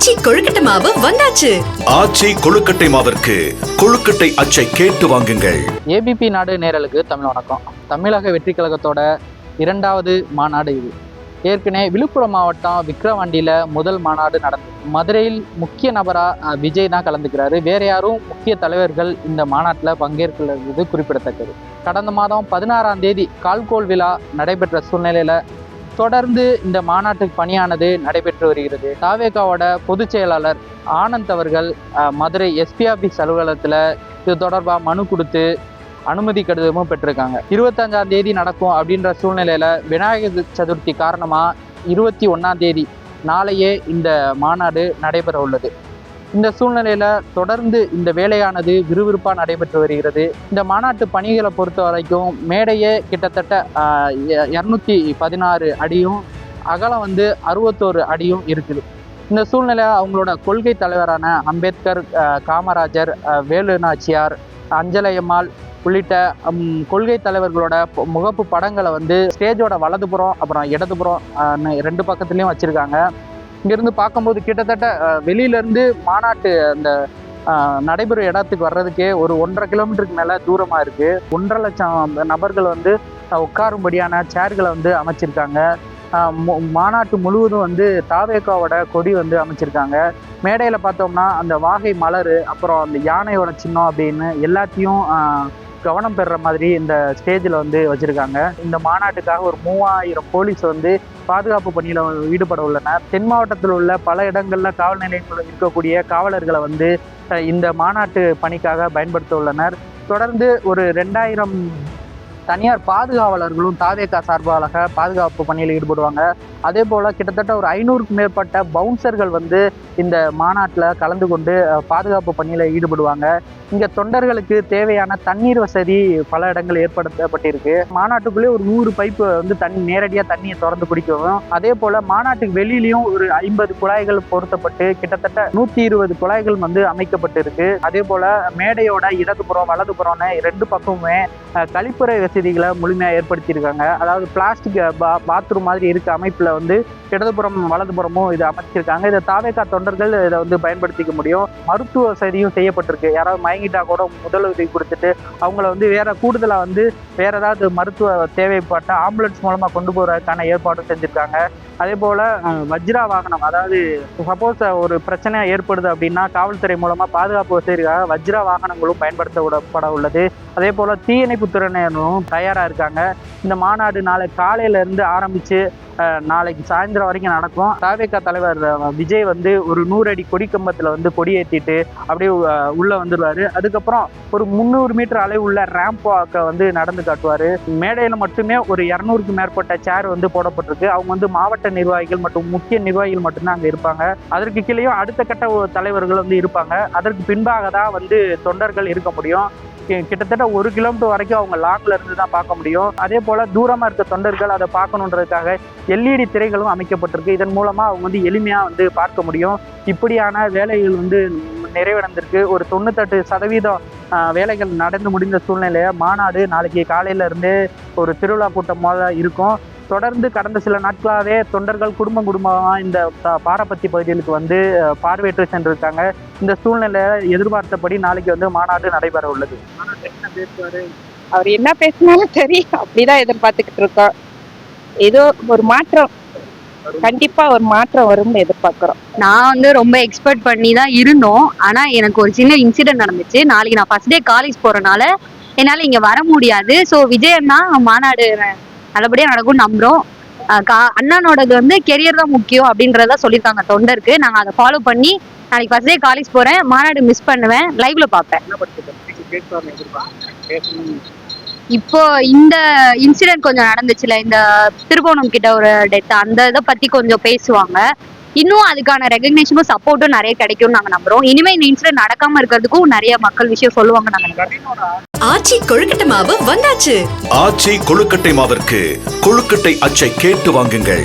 ஆச்சி கொழுக்கட்டை மாவு வந்தாச்சு. ஆச்சி கொழுக்கட்டை மாவிற்கு கொழுக்கட்டை அச்சை கேட்டு வாங்குங்கள். ஏபிபி நாடு நேரலுக்கு தமிழ் வணக்கம். தமிழக வெற்றி கழகத்தோட இரண்டாவது மாநாடு இது. ஏற்கனவே விழுப்புரம் மாவட்டம் விக்கிரவாண்டியில் முதல் மாநாடு நடந்தது. மதுரையில் முக்கிய நபராக விஜய் தான் கலந்துக்கிறாரு. வேற யாரும் முக்கிய தலைவர்கள் இந்த மாநாட்டில் பங்கேற்கிறது குறிப்பிடத்தக்கது. கடந்த மாதம் பதினாறாம் தேதி கால்கோல் விழா நடைபெற்ற சூழ்நிலையில் தொடர்ந்து இந்த மாநாட்டுக்கு பணியானது நடைபெற்று வருகிறது. தாவேகாவோட பொதுச் செயலாளர் ஆனந்த் அவர்கள் மதுரை எஸ்பி ஆஃபீஸ் அலுவலகத்தில் இது தொடர்பாக மனு கொடுத்து அனுமதி கடிதமும் பெற்றிருக்காங்க. இருபத்தஞ்சாம் தேதி நடக்கும் அப்படின்ற சூழ்நிலையில் விநாயகர் சதுர்த்தி காரணமாக இருபத்தி ஒன்றாம் தேதி நாளையே இந்த மாநாடு நடைபெற உள்ளது இந்த சூழ்நிலையில தொடர்ந்து இந்த வேலையானது விறுவிறுப்பாக நடைபெற்று வருகிறது. இந்த மாநாட்டு பணிகளை பொறுத்த வரைக்கும் மேடையே கிட்டத்தட்ட இரநூத்தி பதினாறு அடியும் அகலம் வந்து அறுபத்தோரு அடியும் இருக்குது. இந்த சூழ்நிலை அவங்களோட கொள்கை தலைவரான அம்பேத்கர் காமராஜர் வேலு நாச்சியார் அஞ்சலையம்மாள் உள்ளிட்ட கொள்கை தலைவர்களோட முகப்பு படங்களை வந்து ஸ்டேஜோட வலதுபுறம் அப்புறம் இடதுபுறம் ரெண்டு பக்கத்துலேயும் வச்சுருக்காங்க. இங்கேருந்து பார்க்கும்போது கிட்டத்தட்ட வெளியிலேருந்து மாநாட்டு அந்த நடைபெறும் இடத்துக்கு வர்றதுக்கே ஒரு ஒன்றரை கிலோமீட்டருக்கு மேலே தூரமாக இருக்குது ஒன்றரை லட்சம் நபர்கள் வந்து உட்காரும்படியான சேர்களை வந்து அமைச்சிருக்காங்க. மாநாட்டு முழுவதும் வந்து தாவேக்காவோட கொடி வந்து அமைச்சிருக்காங்க. மேடையில் பார்த்தோம்னா அந்த வாகை மலர் அப்புறம் அந்த யானையோட சின்னம் அப்படின்னு எல்லாத்தையும் கவனம் பெறுற மாதிரி இந்த ஸ்டேஜில் வந்து வச்சுருக்காங்க. இந்த மாநாட்டுக்காக ஒரு மூவாயிரம் போலீஸ் வந்து பாதுகாப்பு பணியில் ஈடுபட உள்ளனர். தென் மாவட்டத்தில் உள்ள பல இடங்களில் காவல் நிலையங்களில் இருக்கக்கூடிய காவலர்களை வந்து இந்த மாநாட்டு பணிக்காக பயன்படுத்த உள்ளனர். தொடர்ந்து ஒரு ரெண்டாயிரம் தனியார் பாதுகாவலர்களும் தாதேகா சார்பாக பாதுகாப்பு பணியில் ஈடுபடுவாங்க. அதே போல் கிட்டத்தட்ட ஒரு ஐநூறுக்கும் மேற்பட்ட பவுன்சர்கள் வந்து இந்த மாநாட்டில் கலந்து கொண்டு பாதுகாப்பு பணியில் ஈடுபடுவாங்க. இங்கே தொண்டர்களுக்கு தேவையான தண்ணீர் வசதி பல இடங்கள் ஏற்படுத்தப்பட்டிருக்கு. மாநாட்டுக்குள்ளே ஒரு நூறு பைப்பு வந்து தண்ணி நேரடியாக தண்ணியை திறந்து குடிக்கவும் அதே போல் மாநாட்டுக்கு வெளியிலையும் ஒரு ஐம்பது குழாய்கள் பொருத்தப்பட்டு கிட்டத்தட்ட நூற்றி இருபது குழாய்கள் வந்து அமைக்கப்பட்டிருக்கு. அதே போல் மேடையோட இடதுபுறம் வலதுபுறம்னு ரெண்டு பக்கமுமே கழிப்புறை வசதி வசதிகளை முழுமையாக ஏற்படுத்தியிருக்காங்க. அதாவது பிளாஸ்டிக் பா பாத்ரூம் மாதிரி இருக்க அமைப்பில் வந்து இடதுபுறம் வலதுபுறமும் இது அமைச்சிருக்காங்க. இதை தாவேக்கா தொண்டர்கள் இதை வந்து பயன்படுத்திக்க முடியும். மருத்துவ வசதியும் செய்யப்பட்டிருக்கு. யாராவது மயங்கிட்டா கூட முதலுதவி கொடுத்துட்டு அவங்கள வந்து வேற கூடுதலாக வந்து வேற ஏதாவது மருத்துவ தேவைப்பட்ட ஆம்புலன்ஸ் மூலமாக கொண்டு போகிறதுக்கான ஏற்பாடும் செஞ்சுருக்காங்க. அதே போல் வஜ்ரா வாகனம் அதாவது சப்போஸ் ஒரு பிரச்சனை ஏற்படுது அப்படின்னா காவல்துறை மூலமாக பாதுகாப்பு வசதிக்காக வஜ்ரா வாகனங்களும் பயன்படுத்தப்பட உள்ளது. அதே போல் தீயணைப்பு துறையினரும் தயாராக இருக்காங்க. இந்த மாநாடு நாளை காலையில இருந்து ஆரம்பித்து நாளைக்கு சாயந்தரம் வரைக்கும் நடக்கும். தாவேகா தலைவர் விஜய் வந்து ஒரு நூறு அடி கொடிக்கம்பத்தில் வந்து கொடி ஏற்றிட்டு அப்படியே உள்ளே உள்ள வந்துடுவாரு அதுக்கப்புறம் ஒரு முந்நூறு மீட்டர் அளவு உள்ள ரேம்ப் வாக்கை வந்து நடந்து காட்டுவார். மேடையில் மட்டுமே ஒரு இரநூறுக்கு மேற்பட்ட சேர் வந்து போடப்பட்டிருக்கு. அவங்க வந்து மாவட்ட நிர்வாகிகள் மற்றும் முக்கிய நிர்வாகிகள் மட்டும்தான் அங்கே இருப்பாங்க. அதற்கு கீழேயும் அடுத்த கட்ட தலைவர்கள் வந்து இருப்பாங்க. அதற்கு பின்பாக தான் வந்து தொண்டர்கள் இருக்க முடியும். கிட்டத்தட்ட ஒரு கிலோமீட்டர் வரைக்கும் அவங்க லாங்கில் இருந்து தான் பார்க்க முடியும். அதே போல் தூரமாக இருக்க தொண்டர்கள் அதை பார்க்கணுன்றதுக்காக எல்இடி திரைகளும் அமைக்கப்பட்டிருக்கு. இதன் மூலமாக அவங்க வந்து எளிமையாக வந்து பார்க்க முடியும். இப்படியான வேலைகள் வந்து நிறைவடைந்திருக்கு. ஒரு தொண்ணூத்தெட்டு சதவீதம் வேலைகள் நடந்து முடிந்த சூழ்நிலையை மாநாடு நாளைக்கு காலையிலேருந்து ஒரு திருவிழா கூட்டமாக இருக்கும். தொடர்ந்து கடந்த சில நாட்களாகவே தொண்டர்கள் குடும்பம் குடும்பமாக இந்த பாரபத்தி பகுதிகளுக்கு வந்து அஹ், பார்வையிட்டு சென்றிருக்காங்க. இந்த சூழ்நிலையை எதிர்பார்த்தபடி நாளைக்கு வந்து மாநாடு நடைபெற உள்ளது. அவர் என்ன பேசினாலும் சரி அப்படிதான் எதிர்பார்த்துக்கிட்டு இருக்கோம். ஏதோ ஒரு மாற்றம். கண்டிப்பா ஒரு மாற்றம் வரும்னு எதிர்பார்க்கிறோம். நான் வந்து ரொம்ப எக்ஸ்பெக்ட் பண்ணி தான் இருந்தோம். ஆனா எனக்கு ஒரு சின்ன இன்சிடென்ட் நடந்துச்சு. நாளைக்கு நான் ஃபர்ஸ்ட் டே காலேஜ் போறனால என்னால இங்க வர முடியாது. ஸோ விஜய் அண்ணா மாநாடு நல்லபடியா நடக்கும் கா- அண்ணனோடது வந்து கெரியர் தான் முக்கியம் அப்படின்றத சொல்லியிருக்காங்க தொண்டருக்கு. நாங்க அதை ஃபாலோ பண்ணி நாளைக்கு ஃபர்ஸ்ட் டே காலேஜ் போறேன். மாநாடு மிஸ் பண்ணுவேன். லைவ்ல பார்ப்பேன். பேசணும்? இப்போ இந்த இன்சிடென்ட் கொஞ்சம் நடந்துச்சுல இந்த திருவோணம் கிட்ட ஒரு டெத் அந்த இதை பத்தி கொஞ்சம் பேசுவாங்க. இன்னும் அதுக்கான ரெகக்னேஷனும் சப்போர்ட்டும் நிறைய கிடைக்கும்னு நாங்க நம்புறோம். இனிமே இந்த இன்சிடென்ட் நடக்காம இருக்கிறதுக்கும் நிறைய மக்கள் விஷயம் சொல்லுவாங்க நாங்க நினைக்கிறோம் ஆச்சி கொழுக்கட்டை மாவு வந்தாச்சு. ஆச்சி கொழுக்கட்டை மாவிற்கு கொழுக்கட்டை அச்சை கேட்டு வாங்குங்கள்.